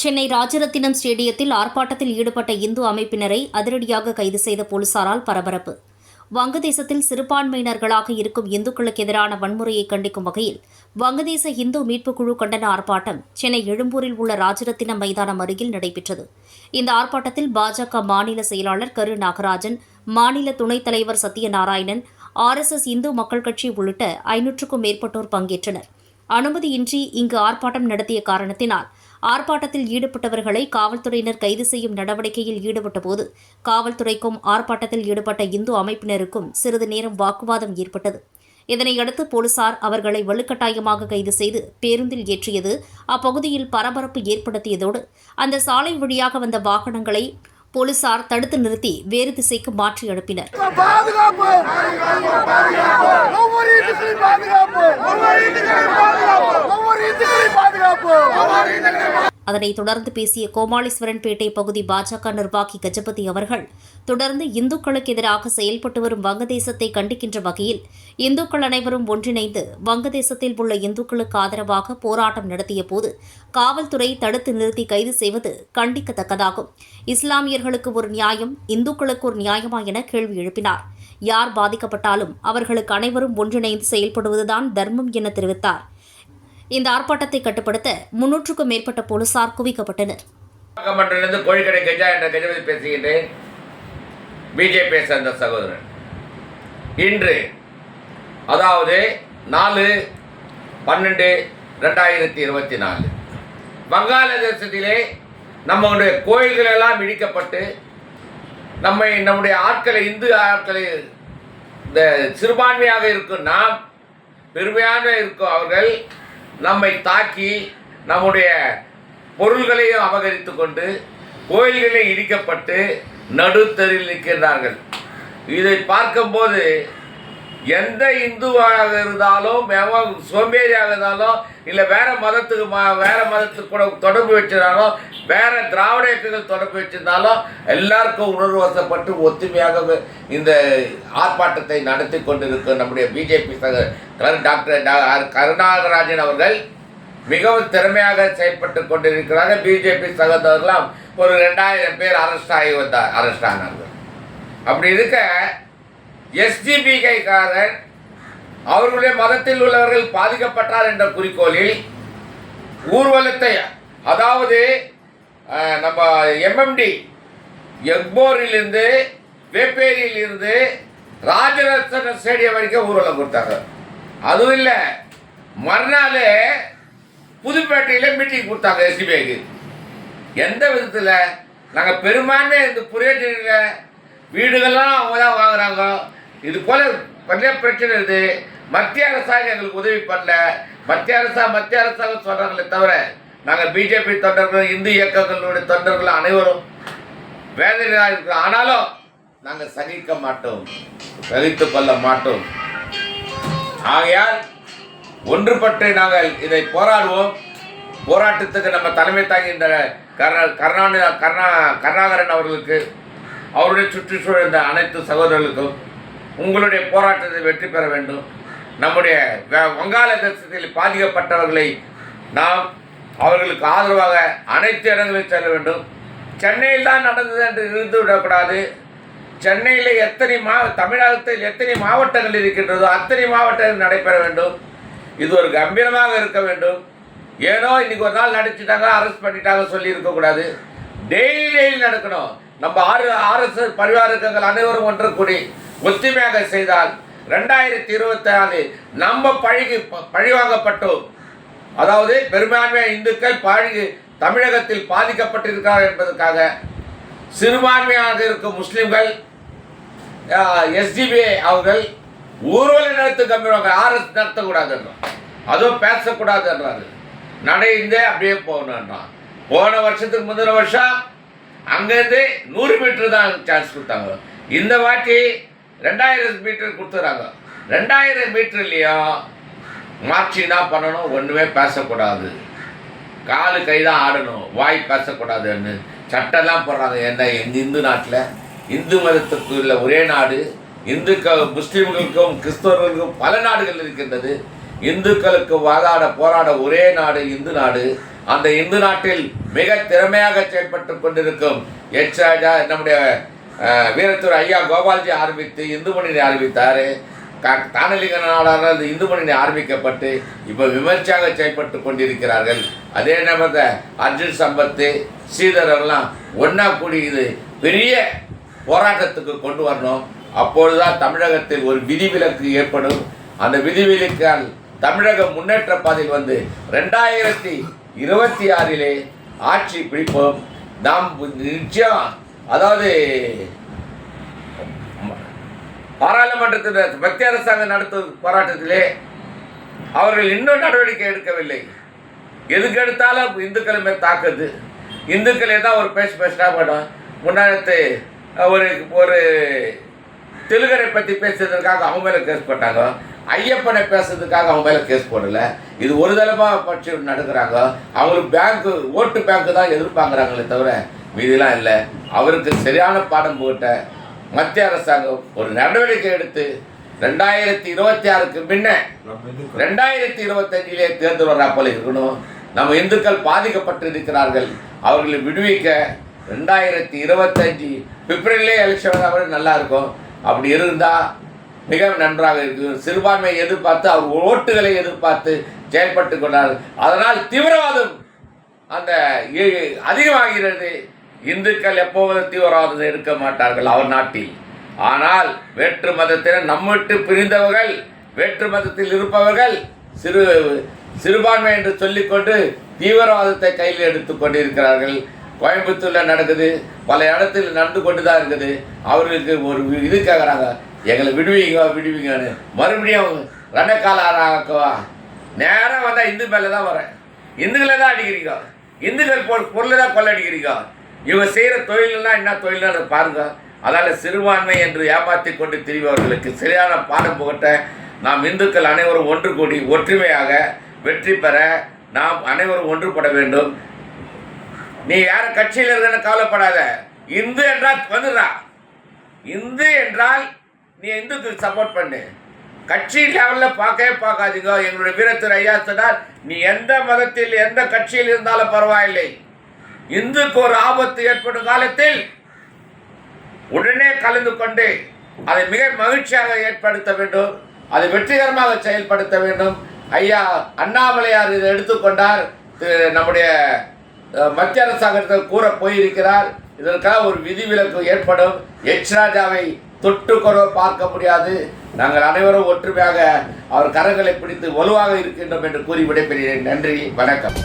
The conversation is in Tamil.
சென்னை ராஜரத்தினம் ஸ்டேடியத்தில் ஆர்ப்பாட்டத்தில் ஈடுபட்ட இந்து அமைப்பினரை அதிரடியாக கைது செய்த போலீசாரால் பரபரப்பு. வங்கதேசத்தில் சிறுபான்மையினர்களாக இருக்கும் இந்துக்களுக்கு எதிரான வன்முறையை கண்டிக்கும் வகையில் வங்கதேச இந்து மீட்புக் குழு கண்டன ஆர்ப்பாட்டம் சென்னை எழும்பூரில் உள்ள ராஜரத்தினம் மைதானம் அருகில் நடைபெற்றது. இந்த ஆர்ப்பாட்டத்தில் பாஜக மாநில செயலாளர் கரு நாகராஜன் மாநில துணைத் தலைவர் சத்யநாராயணன் ஆர்எஸ்எஸ் இந்து மக்கள் கட்சி உள்ளிட்ட ஐநூற்றுக்கும் மேற்பட்டோர் பங்கேற்றனர். அனுமதியின்றி இங்கு ஆர்ப்பாட்டம் நடத்திய காரணத்தினால் ஆர்ப்பாட்டத்தில் ஈடுபட்டவர்களை காவல்துறையினர் கைது செய்யும் நடவடிக்கையில் ஈடுபட்டபோது காவல்துறைக்கும் ஆர்ப்பாட்டத்தில் ஈடுபட்ட இந்து அமைப்பினருக்கும் சிறிது நேரம் வாக்குவாதம் ஏற்பட்டது. இதனையடுத்து போலீசார் அவர்களை வலுக்கட்டாயமாக கைது செய்து பேருந்தில் ஏற்றியது அப்பகுதியில் பரபரப்பு ஏற்படுத்தியதோடு அந்த சாலை வழியாக வந்த வாகனங்களை போலீசார் தடுத்து நிறுத்தி வேறு திசைக்கு மாற்றி அனுப்பினர் பாதுகாப்பு! அதனைத் தொடர்ந்து பேசிய கோமாளீஸ்வரன்பேட்டை பகுதி பாஜக நிர்வாகி கஜபதி அவர்கள் தொடர்ந்து இந்துக்களுக்கு எதிராக செயல்பட்டு வரும் வங்கதேசத்தை கண்டிக்கின்ற வகையில் இந்துக்கள் அனைவரும் ஒன்றிணைந்து வங்கதேசத்தில் உள்ள இந்துக்களுக்கு ஆதரவாக போராட்டம் நடத்திய போது காவல்துறை தடுத்து நிறுத்தி கைது செய்வது கண்டிக்கத்தக்கதாகும். இஸ்லாமியர்களுக்கு ஒரு நியாயம் இந்துக்களுக்கு ஒரு நியாயமா என கேள்வி எழுப்பினார். யார் பாதிக்கப்பட்டாலும் அவர்களுக்கு அனைவரும் ஒன்றிணைந்து செயல்படுவதுதான் தர்மம் என தெரிவித்தார். இந்த ஆர்ப்பாட்டத்தை கட்டுப்படுத்த முன்னூற்றுக்கும் மேற்பட்ட போலீசார் குவிக்கப்பட்டனர். மன்றத்திலிருந்து கோழிக்கடை கஜா என்ற கஜபதி பேசுகின்றேன். பிஜேபியை சேர்ந்த சகோதரன் இன்று அதாவது நாலு பன்னெண்டு ரெண்டாயிரத்தி இருபத்தி நாலு. வங்காளதேசத்திலே நம்முடைய கோயில்கள் எல்லாம் இடிக்கப்பட்டு நம்மை நம்முடைய ஆட்களை இந்து ஆட்களை இந்த சிறுபான்மையாக இருக்கும் நாம் பெருமையாக இருக்கும் அவர்கள் நம்மை தாக்கி நம்முடைய பொருள்களையும் அபகரித்து கொண்டு கோயில்களே இடிக்கப்பட்டு நடுத்தரில் நிற்கின்றார்கள். இதை பார்க்கும்போது எந்த இந்துவாக இருந்தாலும் சோம்பேறியாக இருந்தாலும் இல்லை வேற மதத்துக்கு வேற மதத்துக்கு கூட தொடர்பு வச்சிருந்தாலும் வேற திராவிட இயக்கங்கள் தொடர்பு வச்சிருந்தாலும் எல்லாருக்கும் உணர்வு வசப்பட்டு ஒத்துமையாக இந்த ஆர்ப்பாட்டத்தை நடத்தி கொண்டிருக்கும் நம்முடைய பிஜேபி சக டாக்டர் கருணாகராஜன் அவர்கள் மிகவும் திறமையாக செயல்பட்டு கொண்டிருக்கிறார்கள் பிஜேபி சகோதரர்களாம் ஒரு ரெண்டாயிரம் பேர் அரெஸ்ட் ஆகி வந்தார் அரெஸ்ட் ஆனார்கள். அப்படி இருக்க எஸ்டிபிகைக்காரன் அவர்களுடைய மதத்தில் உள்ளவர்கள் பாதிக்கப்பட்டார் என்ற குறிக்கோளில் ஊர்வலத்தை அதாவது நம்ம எம்எம்டி எக்போரிலிருந்து வேப்பேரியிலிருந்து ராஜரத்ன ஸ்டேடியம் வரைக்கும் ஊர்வலம் கொடுத்தாங்க. அதுவும் இல்லை மறுநாள் புதுப்பேட்டையில் மீட்டிங் கொடுத்தாங்க எஸ்டிபிஐக்கு எந்த விதத்தில்? நாங்கள் பெரும்பான்மை இந்த புரியட்டில் வீடுகள்லாம் அவங்க தான் வாங்குறாங்க. இது போல நிறைய பிரச்சனை இருக்குது. மத்திய அரசாங்கம் எங்களுக்கு உதவி பண்ணல. மத்திய அரசா மத்திய அரசாங்கம் சொல்கிறாங்களே தவிர நாங்கள் பிஜேபி தொண்டர்கள் இந்து இயக்கங்களுடைய தொண்டர்கள் அனைவரும் வேதனையாக இருக்கிறோம். ஆனாலும் நாங்கள் சகிக்க மாட்டோம். சகித்து கொள்ள மாட்டோம். ஆகையால் ஒன்றுபட்டு நாங்கள் இதை போராடுவோம். போராட்டத்துக்கு நம்ம தலைமை தாங்கின்ற கருணா கருணாநிதி கருணா கருணாகரன் அவர்களுக்கு அவருடைய சுற்றுச்சூழல் இந்த அனைத்து சகோதரர்களுக்கும் உங்களுடைய போராட்டத்தை வெற்றி பெற வேண்டும். நம்முடைய வ- வங்காளதேசத்தில் பாதிக்கப்பட்டவர்களை நாம் அவர்களுக்கு ஆதரவாக அனைத்து இடங்களில் செல்ல வேண்டும். சென்னையில் தான் நடந்தது என்று இருந்து விடக்கூடாது. சென்னையில் எத்தனை மா தமிழகத்தில் எத்தனை மாவட்டங்கள் இருக்கின்றதோ அத்தனை மாவட்டங்கள் நடைபெற வேண்டும். இது ஒரு கம்பீரமாக இருக்க வேண்டும். ஏனோ இன்னைக்கு ஒரு நாள் நடிச்சிட்டாங்க அரெஸ்ட் பண்ணிட்டாங்க சொல்லி இருக்கக்கூடாது டெய்லி டெய்லி நடக்கணும். நம்ம ஆறு ஆர்எஸ்எஸ் பரிவாரங்கள் அனைவரும் ஒன்று கூடி ஒத்துமையாக செய்தால் ரெண்டாயிரத்தி இருபத்தி நாலு நம்ம பழகி பழிவாங்கப்பட்டோம். அதாவது பெரும்பான்மையான இந்துக்கள் பழகி தமிழகத்தில் பாதிக்கப்பட்டிருக்கிறார் என்பதற்காக சிறுபான்மையாக இருக்கும் முஸ்லிம்கள் எஸ்டிபிஐ அவர்கள் ஊர்வலம் நடத்த கம்பீரமாக ஆர்எஸ் நடத்தக்கூடாதுன்றான் அதுவும் பேசக்கூடாதுன்றாரு நடைந்தே அப்படியே போகணுன்றான் போன வருஷத்துக்கு முந்தின வருஷம் அங்கேருந்து நூறு மீட்டர் தான் சான்ஸ் கொடுத்தாங்க. இந்த வாட்டி ரெண்டாயிரம் மீட்டர் கொடுத்துறாங்க. ரெண்டாயிரம் மீட்டர்லேயும் மார்ச்சிங் தான் பண்ணணும் ஒன்றுமே பேசக்கூடாது. காலு கை தான் ஆடணும் வாய் பேசக்கூடாதுன்னு. சட்டம்லாம் போடுறாங்க. என்ன எங்கள் இந்து நாட்டில் இந்து மதத்துக்கு உள்ள ஒரே நாடு. இந்துக்கள் முஸ்லீம்களுக்கும் கிறிஸ்தவர்களுக்கும் பல நாடுகள் இருக்கின்றது. இந்துக்களுக்கு வாதாட போராட ஒரே நாடு இந்து நாடு. அந்த இந்து நாட்டில் மிக திறமையாக செயல்பட்டு கொண்டிருக்கும் எச் ராஜா நம்முடைய வீரத்தூர் ஐயா கோபால்ஜி ஆரம்பித்து இந்துமணினை ஆரம்பித்தார். க- தானலிங்க நாடான அந்த இந்து ஆரம்பிக்கப்பட்டு இப்போ விமர்சையாக செயல்பட்டு கொண்டிருக்கிறார்கள். அதே நேரத்தில் அர்ஜுன் சம்பத்து ஸ்ரீதரெல்லாம் ஒன்றா கூடி இது பெரிய போராட்டத்துக்கு கொண்டு வரணும். அப்பொழுதுதான் தமிழகத்தில் ஒரு விதிவிலக்கு ஏற்படும். அந்த விதிவிலக்கால் தமிழகம் முன்னேற்ற பாதையில் வந்து ரெண்டாயிரத்தி இருபத்தி ஆறிலே ஆட்சி பிடிப்போம். நாம் நிச்சயம் அதாவது பாராளுமன்றத்தில் மத்திய அரசாங்கம் நடத்தும் போராட்டத்திலே அவர்கள் இன்னும் நடவடிக்கை எடுக்கவில்லை. எதுக்கு எடுத்தாலும் இந்துக்களை மேல் தாக்குது. இந்துக்களே தான் ஒரு பேச பேசினா படம் முன்னாடி ஒரு ஒரு தெலுங்கரை பற்றி பேசுறதுக்காக அவங்க மேலே கேஸ் போட்டாங்க. ஐயப்பனை பேசுறதுக்காக அவங்க மேலே கேஸ் போடல. இது ஒரு தளமாக பட்சி நடக்கிறாங்க. அவங்களுக்கு பேங்க்கு ஓட்டு பேங்க்கு தான் எதிர்பார்க்குறாங்களே தவிர மீதிலாம் இல்லை. அவருக்கு சரியான பாடம் போட்ட மத்திய அரசாங்கம் ஒரு நடவடிக்கை எடுத்து ரெண்டாயிரத்தி இருபத்தி ஆறுக்கு முன்ன ரெண்டாயிரத்தி இருபத்தஞ்சிலே தேர்தல் வரா போல இருக்கணும். நம்ம இந்துக்கள் பாதிக்கப்பட்டு இருக்கிறார்கள் அவர்களை விடுவிக்க ரெண்டாயிரத்தி இருபத்தஞ்சி பிப்ரவரியிலே எலெக்ஷன் வந்தால் நல்லா இருக்கும். அப்படி இருந்தால் மிக நன்றாக இருக்கு சிறுபான்மையை எதிர்பார்த்து அவர் ஓட்டுகளை எதிர்பார்த்து செயல்பட்டு கொண்டார். அதனால் தீவிரவாதம் அந்த அதிகமாகிறது. இந்துக்கள் எப்போதும் தீவிரவாதத்தை எடுக்க மாட்டார்கள் அவர் நாட்டில். ஆனால் வேற்று மதத்தினர் நம்மிட்டு பிரிந்தவர்கள் வேற்று மதத்தில் இருப்பவர்கள் சிறு சிறுபான்மை என்று சொல்லிக்கொண்டு தீவிரவாதத்தை கையில் எடுத்து கொண்டிருக்கிறார்கள். கோயம்புத்தூரில் நடக்குது பல இடத்தில் நடந்து கொண்டு தான் இருக்குது. அவர்களுக்கு ஒரு இது கேட்குறாங்க எங்களை விடுவீங்க விடுவீங்கன்னு மறுபடியும் ரணக்காலாராக்கவா நேராக வந்தால் இந்து மேலே தான் வரேன் இந்துக்களை தான் அடிக்கிறீங்க. இந்துக்கள் பொருளை தான் கொள்ளடிக்கிறீங்க இவன் செய்கிற தொழிலெல்லாம் என்ன தொழில்னு அதை பாருங்க. அதால் சிறுபான்மை என்று ஏமாற்றி கொண்டு திரிபவர்களுக்கு சரியான பாடம் புகட்ட நாம் இந்துக்கள் அனைவரும் ஒன்று கூடி ஒற்றுமையாக வெற்றி பெற நாம் அனைவரும் ஒன்றுபட வேண்டும். நீ யார கட்சியில் இருக்கிறன்னு கவலைப்படாத. இந்து என்றால் வந்துடுறா இந்து என்றால் நீ இந்துக்கு சப்போர்ட் பண்ணு. கட்சி லெவலில் பார்க்கவே பார்க்காதீங்க. எங்களுடைய வீரத்துறை ஐயா சொன்னால் நீ எந்த மதத்தில் எந்த கட்சியில் இருந்தாலும் பரவாயில்லை. இந்துக்கு ஒரு ஆபத்து ஏற்படும் காலத்தில் உடனே கலந்து கொண்டு அதை மிக மகிழ்ச்சியாக ஏற்படுத்த வேண்டும் அதை வெற்றிகரமாக செயல்படுத்த வேண்டும். ஐயா அண்ணாமலையார் இதை எடுத்துக்கொண்டார் நம்முடைய மத்திய அரசாங்கத்தில் கூற போயிருக்கிறார். இதற்காக ஒரு விதிவிலக்கு ஏற்படும். எச் ராஜாவை தொட்டு குறவ பார்க்க முடியாது. நாங்கள் அனைவரும் ஒற்றுமையாக அவர் கரங்களை பிடித்து வலுவாக இருக்கின்றோம் என்று கூறி விடைபெறுகிறேன். நன்றி வணக்கம்.